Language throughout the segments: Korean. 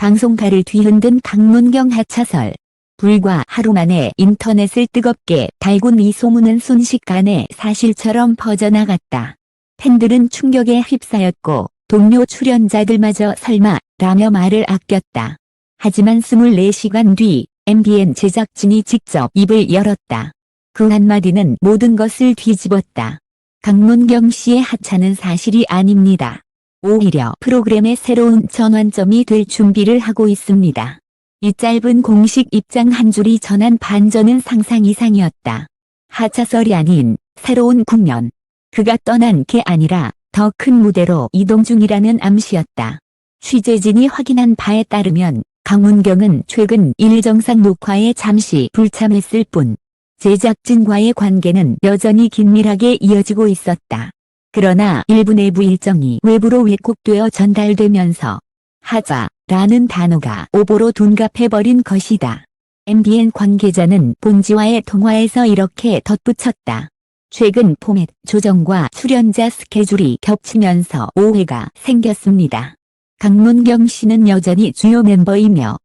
방송가를 뒤흔든 강문경 하차설. 불과 하루 만에 인터넷을 뜨겁게 달군 이 소문은 순식간에 사실처럼 퍼져나갔다. 팬들은 충격에 휩싸였고 동료 출연자들마저 설마 라며 말을 아꼈다. 하지만 24시간 뒤 MBN 제작진이 직접 입을 열었다. 그 한마디는 모든 것을 뒤집었다. 강문경 씨의 하차는 사실이 아닙니다. 오히려 프로그램의 새로운 전환점이 될 준비를 하고 있습니다. 이 짧은 공식 입장 한 줄이 전한 반전은 상상 이상이었다. 하차설이 아닌 새로운 국면. 그가 떠난 게 아니라 더 큰 무대로 이동 중이라는 암시였다. 취재진이 확인한 바에 따르면 강문경은 최근 일정상 녹화에 잠시 불참했을 뿐 제작진과의 관계는 여전히 긴밀하게 이어지고 있었다. 그러나 일부 내부 일정이 외부로 왜곡되어 전달되면서 하자라는 단어가 오보로 둔갑해버린 것이다. MBN 관계자는 본지와의 통화에서 이렇게 덧붙였다. 최근 포맷 조정과 출연자 스케줄이 겹치면서 오해가 생겼습니다. 강문경 씨는 여전히 주요 멤버이며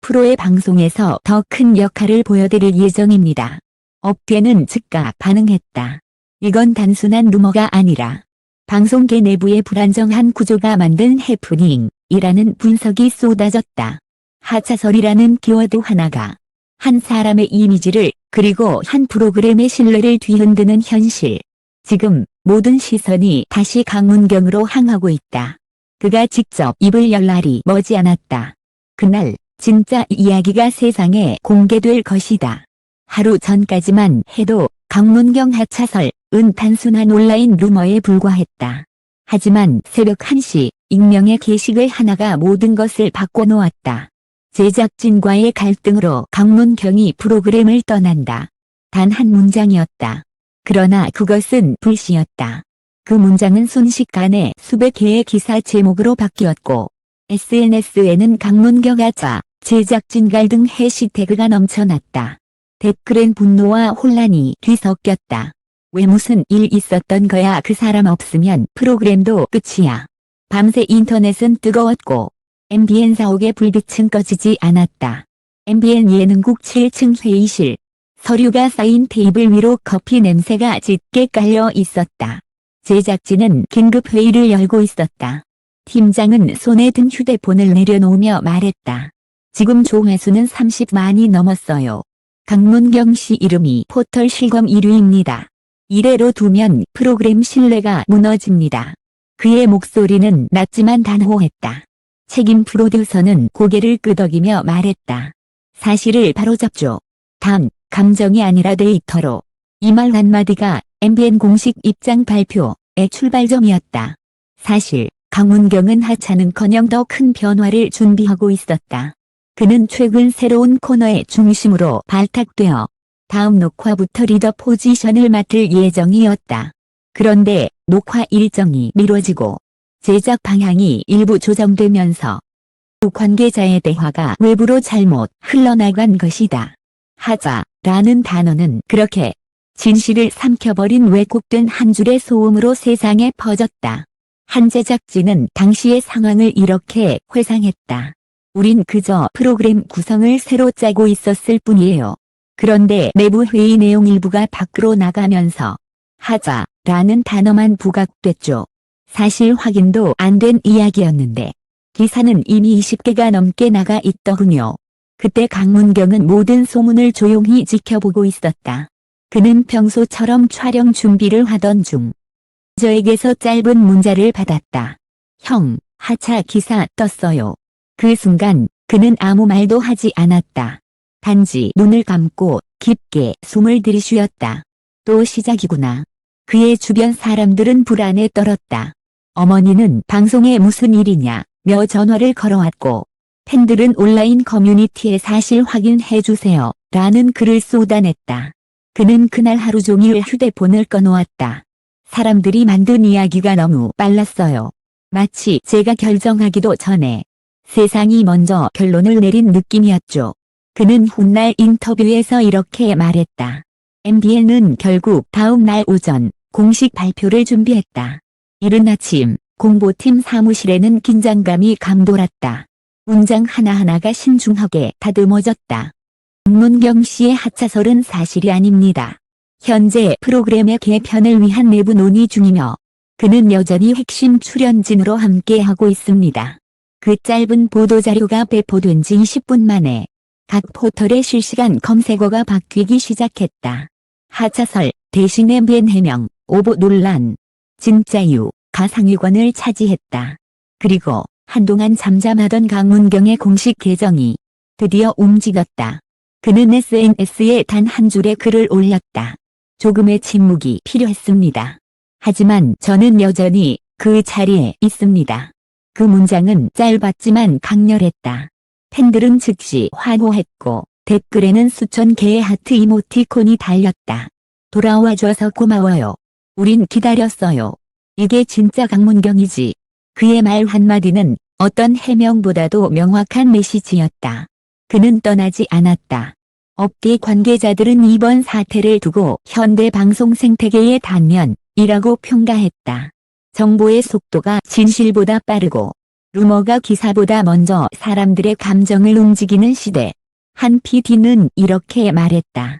프로의 방송에서 더 큰 역할을 보여드릴 예정입니다. 업계는 즉각 반응했다. 이건 단순한 루머가 아니라 방송계 내부의 불안정한 구조가 만든 해프닝이라는 분석이 쏟아졌다. 하차설이라는 키워드 하나가 한 사람의 이미지를 그리고 한 프로그램의 신뢰를 뒤흔드는 현실. 지금 모든 시선이 다시 강문경으로 향하고 있다. 그가 직접 입을 열 날이 머지 않았다. 그날 진짜 이야기가 세상에 공개될 것이다. 하루 전까지만 해도 강문경 하차설 은 단순한 온라인 루머에 불과했다. 하지만 새벽 1시 익명의 게시글 하나가 모든 것을 바꿔놓았다. 제작진과의 갈등으로 강문경이 프로그램을 떠난다. 단 한 문장이었다. 그러나 그것은 불씨였다. 그 문장은 순식간에 수백 개의 기사 제목으로 바뀌었고 SNS에는 강문경 하자 제작진 갈등 해시태그가 넘쳐났다. 댓글엔 분노와 혼란이 뒤섞였다. 왜 무슨 일 있었던 거야 그 사람 없으면 프로그램도 끝이야. 밤새 인터넷은 뜨거웠고 MBN 사옥의 불빛은 꺼지지 않았다. MBN 예능국 7층 회의실. 서류가 쌓인 테이블 위로 커피 냄새가 짙게 깔려 있었다. 제작진은 긴급 회의를 열고 있었다. 팀장은 손에 든 휴대폰을 내려놓으며 말했다. 지금 조회수는 30만이 넘었어요. 강문경 씨 이름이 포털 실검 1위입니다. 이래로 두면 프로그램 신뢰가 무너집니다. 그의 목소리는 낮지만 단호했다. 책임 프로듀서는 고개를 끄덕이며 말했다. 사실을 바로잡죠. 단, 감정이 아니라 데이터로. 이 말 한마디가 MBN 공식 입장 발표의 출발점이었다. 사실, 강문경은 하차는커녕 더 큰 변화를 준비하고 있었다. 그는 최근 새로운 코너의 중심으로 발탁되어 다음 녹화부터 리더 포지션을 맡을 예정이었다. 그런데 녹화 일정이 미뤄지고 제작 방향이 일부 조정되면서 두 관계자의 대화가 외부로 잘못 흘러나간 것이다. 하자라는 단어는 그렇게 진실을 삼켜버린 왜곡된 한 줄의 소음으로 세상에 퍼졌다. 한 제작진은 당시의 상황을 이렇게 회상했다. 우린 그저 프로그램 구성을 새로 짜고 있었을 뿐이에요. 그런데 내부 회의 내용 일부가 밖으로 나가면서 하자라는 단어만 부각됐죠. 사실 확인도 안 된 이야기였는데 기사는 이미 20개가 넘게 나가 있더군요. 그때 강문경은 모든 소문을 조용히 지켜보고 있었다. 그는 평소처럼 촬영 준비를 하던 중 저에게서 짧은 문자를 받았다. 형, 하차 기사 떴어요. 그 순간 그는 아무 말도 하지 않았다. 단지 눈을 감고 깊게 숨을 들이쉬었다. 또 시작이구나. 그의 주변 사람들은 불안에 떨었다. 어머니는 방송에 무슨 일이냐 며 전화를 걸어왔고 팬들은 온라인 커뮤니티에 사실 확인해 주세요 라는 글을 쏟아냈다. 그는 그날 하루 종일 휴대폰을 꺼놓았다. 사람들이 만든 이야기가 너무 빨랐어요. 마치 제가 결정하기도 전에 세상이 먼저 결론을 내린 느낌이었죠. 그는 훗날 인터뷰에서 이렇게 말했다. MBN은 결국 다음 날 오전 공식 발표를 준비했다. 이른 아침 공보팀 사무실에는 긴장감이 감돌았다. 문장 하나하나가 신중하게 다듬어졌다. 문경 씨의 하차설은 사실이 아닙니다. 현재 프로그램의 개편을 위한 내부 논의 중이며 그는 여전히 핵심 출연진으로 함께하고 있습니다. 그 짧은 보도자료가 배포된 지 20분 만에 각 포털의 실시간 검색어가 바뀌기 시작했다. 하차설, 대신 MBN 해명, 오보 논란, 진짜유, 가상위권을 차지했다. 그리고 한동안 잠잠하던 강문경의 공식 계정이 드디어 움직였다. 그는 SNS에 단 한 줄의 글을 올렸다. 조금의 침묵이 필요했습니다. 하지만 저는 여전히 그 자리에 있습니다. 그 문장은 짧았지만 강렬했다. 팬들은 즉시 환호했고 댓글에는 수천 개의 하트 이모티콘이 달렸다. 돌아와줘서 고마워요. 우린 기다렸어요. 이게 진짜 강문경이지. 그의 말 한마디는 어떤 해명보다도 명확한 메시지였다. 그는 떠나지 않았다. 업계 관계자들은 이번 사태를 두고 현대 방송 생태계의 단면이라고 평가했다. 정보의 속도가 진실보다 빠르고 루머가 기사보다 먼저 사람들의 감정을 움직이는 시대. 한 PD는 이렇게 말했다.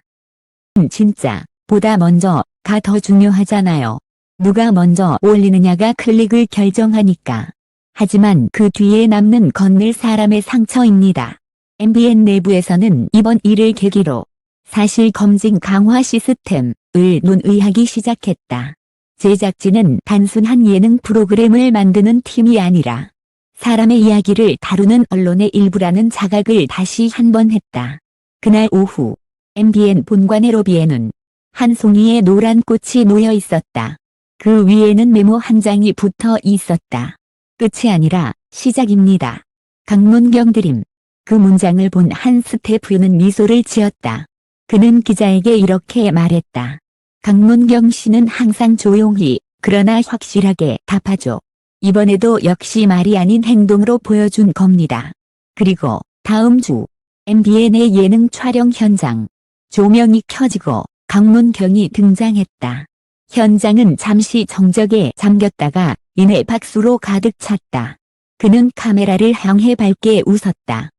음, 진짜 보다 먼저 가 더 중요하잖아요. 누가 먼저 올리느냐가 클릭을 결정하니까. 하지만 그 뒤에 남는 건넬 사람의 상처입니다. MBN 내부에서는 이번 일을 계기로 사실 검증 강화 시스템을 논의하기 시작했다. 제작진은 단순한 예능 프로그램을 만드는 팀이 아니라 사람의 이야기를 다루는 언론의 일부라는 자각을 다시 한 번 했다. 그날 오후 MBN 본관의 로비에는 한 송이의 노란 꽃이 놓여 있었다. 그 위에는 메모 한 장이 붙어 있었다. 끝이 아니라 시작입니다. 강문경 드림. 그 문장을 본 한 스태프는 미소를 지었다. 그는 기자에게 이렇게 말했다. 강문경 씨는 항상 조용히 그러나 확실하게 답하죠. 이번에도 역시 말이 아닌 행동으로 보여준 겁니다. 그리고 다음 주 MBN의 예능 촬영 현장 조명이 켜지고 강문경이 등장했다. 현장은 잠시 정적에 잠겼다가 이내 박수로 가득 찼다. 그는 카메라를 향해 밝게 웃었다.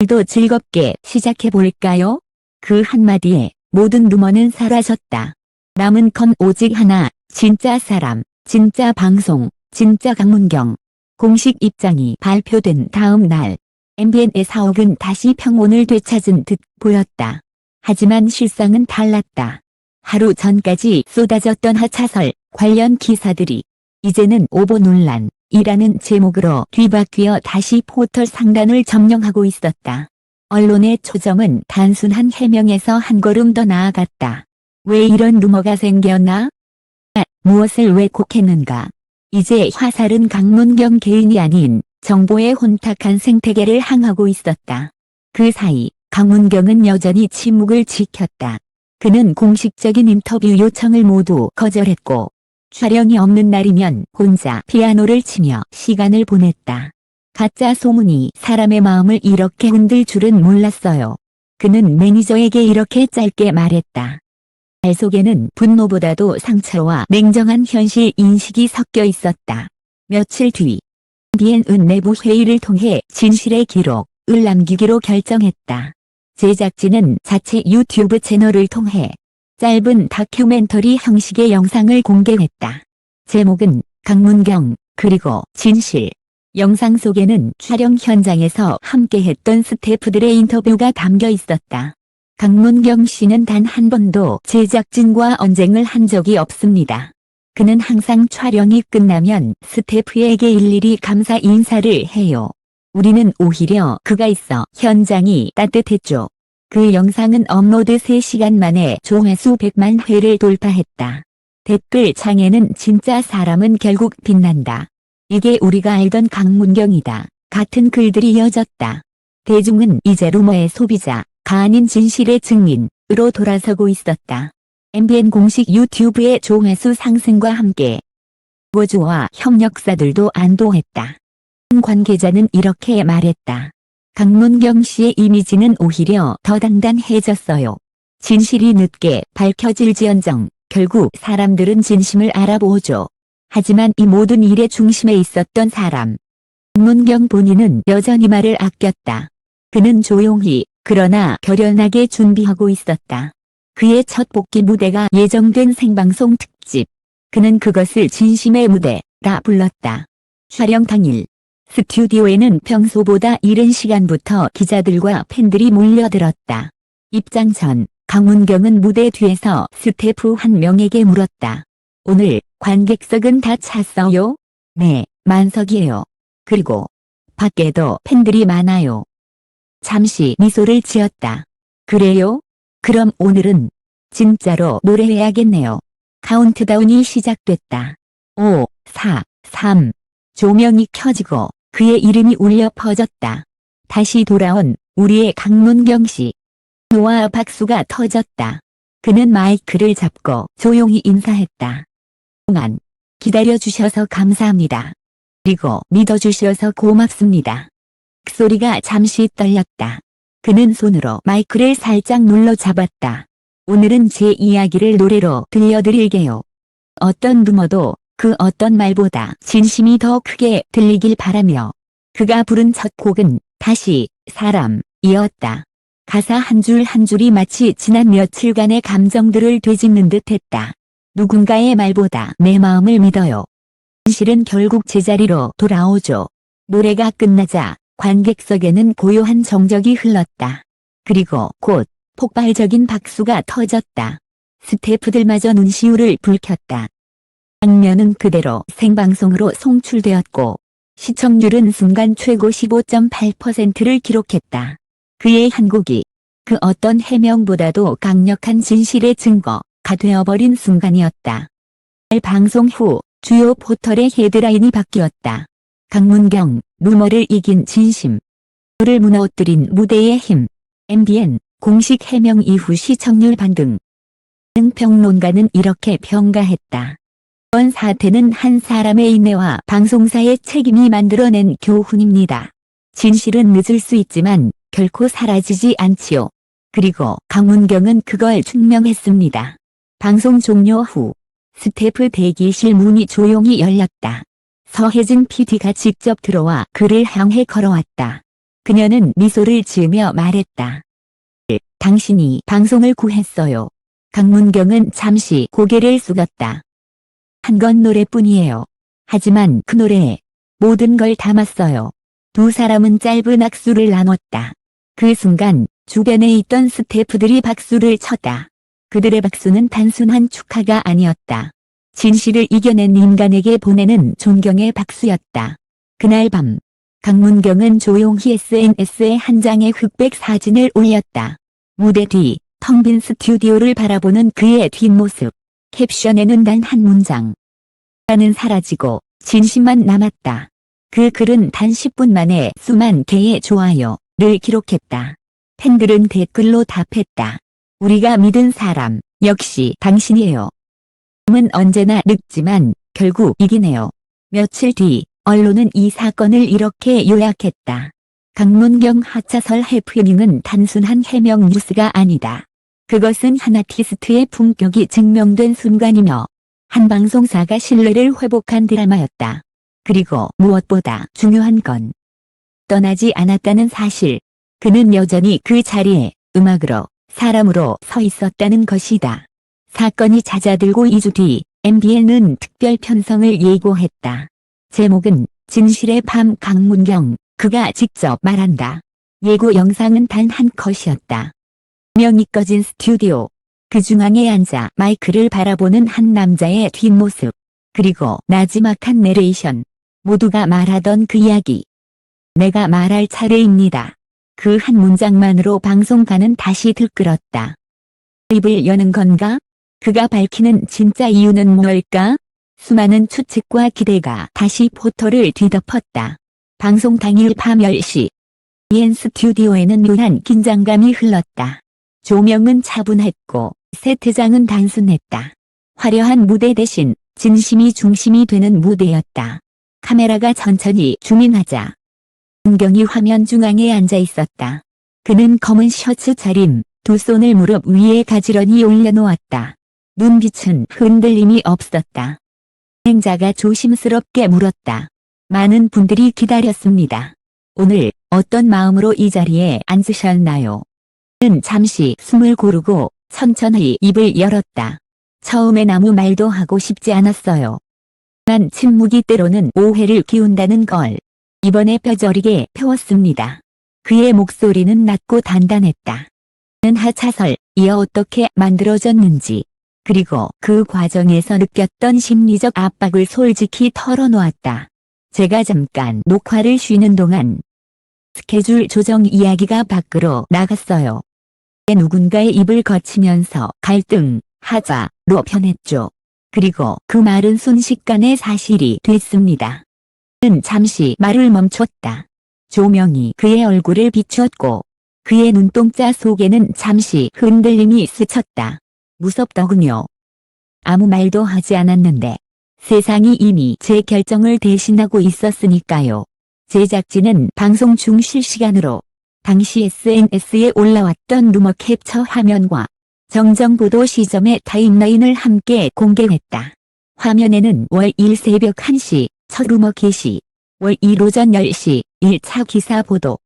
오늘도 즐겁게 시작해볼까요? 그 한마디에 모든 루머는 사라졌다. 남은 건 오직 하나, 진짜 사람, 진짜 방송, 진짜 강문경. 공식 입장이 발표된 다음 날, MBN의 사옥은 다시 평온을 되찾은 듯 보였다. 하지만 실상은 달랐다. 하루 전까지 쏟아졌던 하차설 관련 기사들이 이제는 오보 논란 이라는 제목으로 뒤바뀌어 다시 포털 상단을 점령하고 있었다. 언론의 초점은 단순한 해명에서 한 걸음 더 나아갔다. 왜 이런 루머가 생겼나? 아, 무엇을 왜곡했는가? 이제 화살은 강문경 개인이 아닌 정보의 혼탁한 생태계를 향하고 있었다. 그 사이 강문경은 여전히 침묵을 지켰다. 그는 공식적인 인터뷰 요청을 모두 거절했고 촬영이 없는 날이면 혼자 피아노를 치며 시간을 보냈다. 가짜 소문이 사람의 마음을 이렇게 흔들 줄은 몰랐어요. 그는 매니저에게 이렇게 짧게 말했다. 말 속에는 분노보다도 상처와 냉정한 현실 인식이 섞여 있었다. 며칠 뒤 BN은 내부 회의를 통해 진실의 기록을 남기기로 결정했다. 제작진은 자체 유튜브 채널을 통해 짧은 다큐멘터리 형식의 영상을 공개했다. 제목은 강문경 그리고 진실. 영상 속에는 촬영 현장에서 함께했던 스태프들의 인터뷰가 담겨 있었다. 강문경 씨는 단 한 번도 제작진과 언쟁을 한 적이 없습니다. 그는 항상 촬영이 끝나면 스태프에게 일일이 감사 인사를 해요. 우리는 오히려 그가 있어 현장이 따뜻했죠. 그 영상은 업로드 3시간 만에 조회수 100만 회를 돌파했다. 댓글 창에는 진짜 사람은 결국 빛난다. 이게 우리가 알던 강문경이다. 같은 글들이 이어졌다. 대중은 이제 루머의 소비자, 가 아닌 진실의 증인으로 돌아서고 있었다. MBN 공식 유튜브의 조회수 상승과 함께 고주와 협력사들도 안도했다. 한 관계자는 이렇게 말했다. 강문경 씨의 이미지는 오히려 더 당당해졌어요. 진실이 늦게 밝혀질지언정 결국 사람들은 진심을 알아보죠. 하지만 이 모든 일의 중심에 있었던 사람, 문경 본인은 여전히 말을 아꼈다. 그는 조용히 그러나 결연하게 준비하고 있었다. 그의 첫 복귀 무대가 예정된 생방송 특집. 그는 그것을 진심의 무대라 불렀다. 촬영 당일 스튜디오에는 평소보다 이른 시간부터 기자들과 팬들이 몰려들었다. 입장 전 강문경은 무대 뒤에서 스태프 한 명에게 물었다. 오늘 관객석은 다 찼어요? 네, 만석이에요. 그리고 밖에도 팬들이 많아요. 잠시 미소를 지었다. 그래요? 그럼 오늘은 진짜로 노래해야겠네요. 카운트다운이 시작됐다. 5, 4, 3. 조명이 켜지고 그의 이름이 울려 퍼졌다. 다시 돌아온 우리의 강문경 씨. 노와 박수가 터졌다. 그는 마이크를 잡고 조용히 인사했다. 동안 기다려주셔서 감사합니다. 그리고 믿어주셔서 고맙습니다. 소리가 잠시 떨렸다. 그는 손으로 마이크를 살짝 눌러 잡았다. 오늘은 제 이야기를 노래로 들려드릴게요. 어떤 루머도 그 어떤 말보다 진심이 더 크게 들리길 바라며 그가 부른 첫 곡은 다시 사람이었다. 가사 한 줄한 줄이 마치 지난 며칠간의 감정들을 되짚는 듯 했다. 누군가의 말보다 내 마음을 믿어요. 진실은 결국 제자리로 돌아오죠. 노래가 끝나자 관객석에는 고요한 정적이 흘렀다. 그리고 곧 폭발적인 박수가 터졌다. 스태프들마저 눈시울을 붉혔다. 장면은 그대로 생방송으로 송출되었고 시청률은 순간 최고 15.8%를 기록했다. 그의 한 곡이 그 어떤 해명보다도 강력한 진실의 증거가 되어버린 순간이었다. 방송 후 주요 포털의 헤드라인이 바뀌었다. 강문경, 루머를 이긴 진심. 를 무너뜨린 무대의 힘. MBN, 공식 해명 이후 시청률 반등. 등 평론가는 이렇게 평가했다. 이번 사태는 한 사람의 인내와 방송사의 책임이 만들어낸 교훈입니다. 진실은 늦을 수 있지만 결코 사라지지 않지요. 그리고 강문경은 그걸 증명했습니다. 방송 종료 후 스태프 대기실 문이 조용히 열렸다. 서혜진 PD가 직접 들어와 그를 향해 걸어왔다. 그녀는 미소를 지으며 말했다. 당신이 방송을 구했어요. 강문경은 잠시 고개를 숙였다. 한 건 노래뿐이에요. 하지만 그 노래에 모든 걸 담았어요. 두 사람은 짧은 악수를 나눴다. 그 순간 주변에 있던 스태프들이 박수를 쳤다. 그들의 박수는 단순한 축하가 아니었다. 진실을 이겨낸 인간에게 보내는 존경의 박수였다. 그날 밤 강문경은 조용히 SNS에 한 장의 흑백 사진을 올렸다. 무대 뒤 텅 빈 스튜디오를 바라보는 그의 뒷모습. 캡션에는 단 한 문장. 나는 사라지고 진심만 남았다. 그 글은 단 10분 만에 수만 개의 좋아요를 기록했다. 팬들은 댓글로 답했다. 우리가 믿은 사람, 역시 당신이에요. 은 언제나 늙지만 결국 이기네요. 며칠 뒤 언론은 이 사건을 이렇게 요약했다. 강문경 하차설 해프닝은 단순한 해명 뉴스가 아니다. 그것은 한 아티스트의 품격이 증명된 순간이며 한 방송사가 신뢰를 회복한 드라마였다. 그리고 무엇보다 중요한 건 떠나지 않았다는 사실. 그는 여전히 그 자리에 음악으로 사람으로 서 있었다는 것이다. 사건이 잦아들고 2주 뒤 MBN은 특별 편성을 예고했다. 제목은 진실의 밤 강문경 그가 직접 말한다. 예고 영상은 단 한 컷이었다. 명이 꺼진 스튜디오. 그 중앙에 앉아 마이크를 바라보는 한 남자의 뒷모습. 그리고 나지막한 내레이션. 모두가 말하던 그 이야기. 내가 말할 차례입니다. 그 한 문장만으로 방송가는 다시 들끓었다. 입을 여는 건가? 그가 밝히는 진짜 이유는 뭘까? 수많은 추측과 기대가 다시 포털을 뒤덮었다. 방송 당일 밤 10시. 옌 스튜디오에는 묘한 긴장감이 흘렀다. 조명은 차분했고 세트장은 단순했다. 화려한 무대 대신 진심이 중심이 되는 무대였다. 카메라가 천천히 주민하자. 은경이 화면 중앙에 앉아 있었다. 그는 검은 셔츠 차림, 두 손을 무릎 위에 가지런히 올려놓았다. 눈빛은 흔들림이 없었다. 행자가 조심스럽게 물었다. 많은 분들이 기다렸습니다. 오늘 어떤 마음으로 이 자리에 앉으셨나요? 는 잠시 숨을 고르고 천천히 입을 열었다. 처음엔 아무 말도 하고 싶지 않았어요. 난 침묵이 때로는 오해를 기운다는 걸 이번에 뼈저리게 펴왔습니다. 그의 목소리는 낮고 단단했다. 는 하차설, 이어 어떻게 만들어졌는지, 그리고 그 과정에서 느꼈던 심리적 압박을 솔직히 털어놓았다. 제가 잠깐 녹화를 쉬는 동안 스케줄 조정 이야기가 밖으로 나갔어요. 누군가의 입을 거치면서 갈등, 하자로 변했죠. 그리고 그 말은 순식간에 사실이 됐습니다. 는 잠시 말을 멈췄다. 조명이 그의 얼굴을 비추었고 그의 눈동자 속에는 잠시 흔들림이 스쳤다. 무섭더군요. 아무 말도 하지 않았는데 세상이 이미 제 결정을 대신하고 있었으니까요. 제작진은 방송 중 실시간으로 당시 SNS에 올라왔던 루머 캡처 화면과 정정보도 시점의 타임라인을 함께 공개했다. 화면에는 월 1 새벽 1시 첫 루머 게시, 월 2 오전 10시 1차 기사 보도,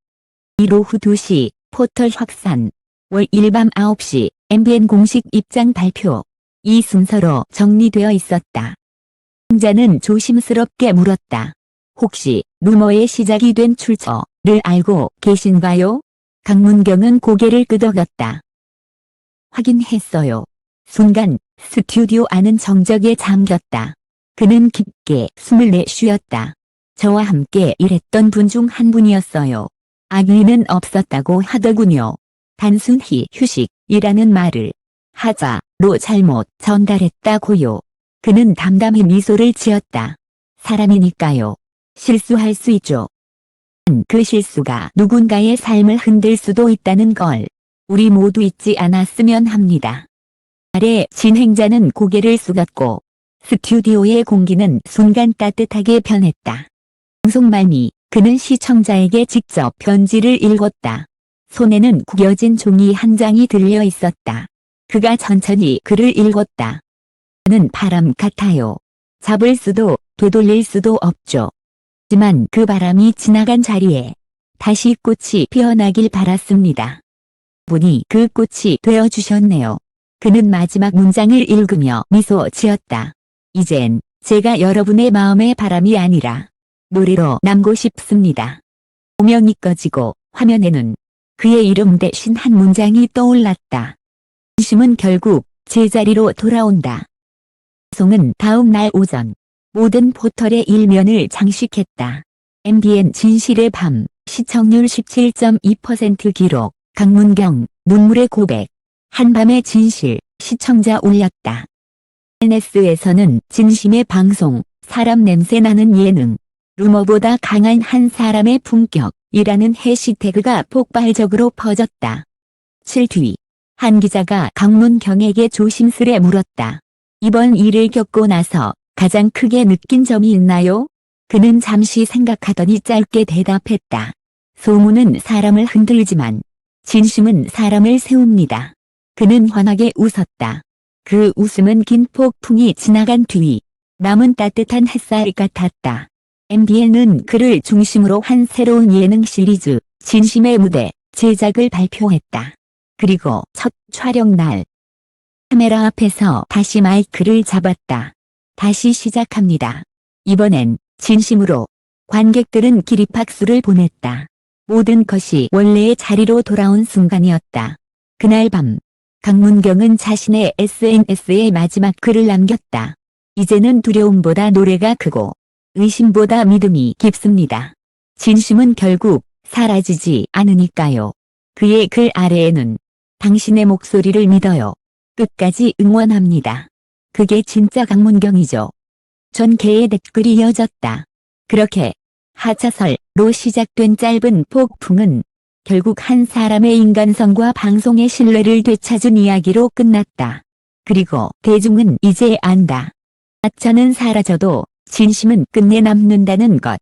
1 오후 2시 포털 확산, 월 1밤 9시 MBN 공식 입장 발표. 이 순서로 정리되어 있었다. 승자는 조심스럽게 물었다. 혹시 루머의 시작이 된 출처를 알고 계신가요? 강문경은 고개를 끄덕였다. 확인했어요. 순간 스튜디오 안은 정적에 잠겼다. 그는 깊게 숨을 내쉬었다. 저와 함께 일했던 분 중 한 분이었어요. 악의는 없었다고 하더군요. 단순히 휴식 이라는 말을 하자로 잘못 전달했다고요. 그는 담담히 미소를 지었다. 사람이니까요. 실수할 수 있죠. 그 실수가 누군가의 삶을 흔들 수도 있다는 걸 우리 모두 잊지 않았으면 합니다. 아래 진행자는 고개를 숙였고 스튜디오의 공기는 순간 따뜻하게 변했다. 방송 말미 그는 시청자에게 직접 편지를 읽었다. 손에는 구겨진 종이 한 장이 들려 있었다. 그가 천천히 글을 읽었다. 는 바람 같아요. 잡을 수도 되돌릴 수도 없죠. 하지만 그 바람이 지나간 자리에 다시 꽃이 피어나길 바랐습니다. 분이 그 꽃이 되어주셨네요. 그는 마지막 문장을 읽으며 미소 지었다. 이젠 제가 여러분의 마음의 바람이 아니라 노래로 남고 싶습니다. 조명이 꺼지고 화면에는 그의 이름 대신 한 문장이 떠올랐다. 진심은 결국 제자리로 돌아온다. 방송은 다음 날 오전 모든 포털의 일면을 장식했다. MBN 진실의 밤 시청률 17.2% 기록 강문경 눈물의 고백 한밤의 진실 시청자 올렸다. NS에서는 진심의 방송 사람 냄새 나는 예능 루머보다 강한 한 사람의 품격 이라는 해시태그가 폭발적으로 퍼졌다. 7뒤 한 기자가 강문경에게 조심스레 물었다. 이번 일을 겪고 나서 가장 크게 느낀 점이 있나요? 그는 잠시 생각하더니 짧게 대답했다. 소문은 사람을 흔들지만 진심은 사람을 세웁니다. 그는 환하게 웃었다. 그 웃음은 긴 폭풍이 지나간 뒤 남은 따뜻한 햇살 같았다. MBN은 그를 중심으로 한 새로운 예능 시리즈 진심의 무대 제작을 발표했다. 그리고 첫 촬영 날 카메라 앞에서 다시 마이크를 잡았다. 다시 시작합니다. 이번엔 진심으로 관객들은 기립박수를 보냈다. 모든 것이 원래의 자리로 돌아온 순간이었다. 그날 밤 강문경은 자신의 SNS에 마지막 글을 남겼다. 이제는 두려움보다 노래가 크고 의심보다 믿음이 깊습니다. 진심은 결국 사라지지 않으니까요. 그의 글 아래에는 당신의 목소리를 믿어요. 끝까지 응원합니다. 그게 진짜 강문경이죠. 전 개의 댓글이 이어졌다. 그렇게 하차설로 시작된 짧은 폭풍은 결국 한 사람의 인간성과 방송의 신뢰를 되찾은 이야기로 끝났다. 그리고 대중은 이제 안다. 하차는 사라져도 진심은 끝내 남는다는 것.